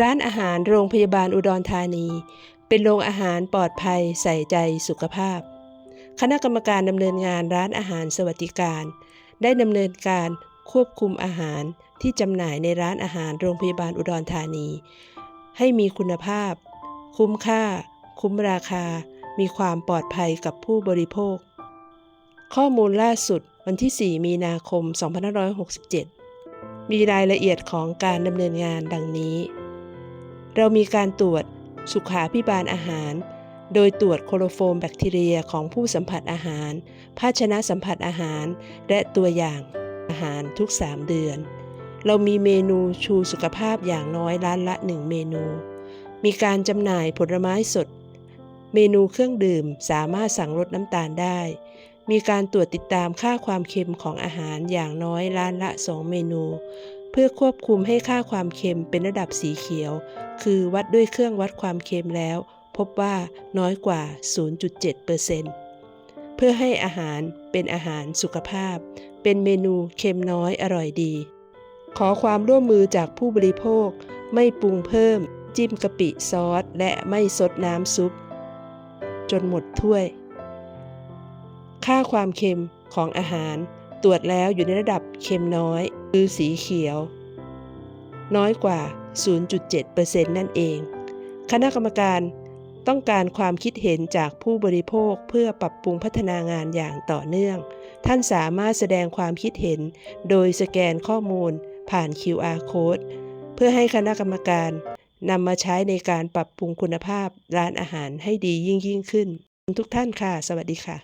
ร้านอาหารโรงพยาบาลอุดรธานี เป็นโรงอาหารปลอดภัยใส่ใจสุขภาพ คณะกรรมการดำเนินงานร้านอาหารสวัสดิการ ได้ดำเนินการควบคุมอาหารที่จำหน่ายในร้านอาหารโรงพยาบาลอุดรธานี ให้มีคุณภาพ คุ้มค่า คุ้มราคา มีความปลอดภัยกับผู้บริโภค ข้อมูลล่าสุดวันที่ 4 มีนาคม 2567 มีรายละเอียดของการดำเนินงานดังนี้ เรามีการตรวจสุขาพิบาลอาหาร โดยตรวจโคโลโฟมแบคทีเรียของผู้สัมผัสอาหาร ภาชนะสัมผัสอาหาร และตัวอย่างอาหารทุก 3 เดือน เรามีเมนูชูสุขภาพอย่างน้อยร้านละ 1 เมนู มีการจำหน่ายผลไม้สด เมนูเครื่องดื่มสามารถสั่งลดน้ำตาลได้ มีการตรวจติดตามค่าความเค็มของอาหารอย่างน้อยร้านละ 2 เมนู พื่อควบคุมให้ค่าความเค็มเป็นระดับสีเขียว คือวัดด้วยเครื่องวัดความเค็มแล้ว พบว่าน้อยกว่า 0.7%เพื่อให้อาหารเป็นอาหารสุขภาพ เป็นเมนูเค็มน้อยอร่อยดี ขอความร่วมมือจากผู้บริโภค ไม่ปรุงเพิ่ม จิ้มกะปิซอส และไม่ซดน้ำซุป จนหมดถ้วย ค่าความเค็มของอาหารตรวจแล้วอยู่ในระดับเค็มน้อย คือสีเขียว น้อยกว่า 0.7%นั่นเอง คณะกรรมการต้องการความคิดเห็นจากผู้บริโภคเพื่อปรับปรุงพัฒนางานอย่างต่อเนื่อง ท่านสามารถแสดงความคิดเห็น โดยสแกนข้อมูลผ่าน QR code เพื่อให้คณะกรรมการนำมาใช้ในการปรับปรุงคุณภาพร้านอาหารให้ดียิ่งยิ่งขึ้น ทุกท่านค่ะ สวัสดีค่ะ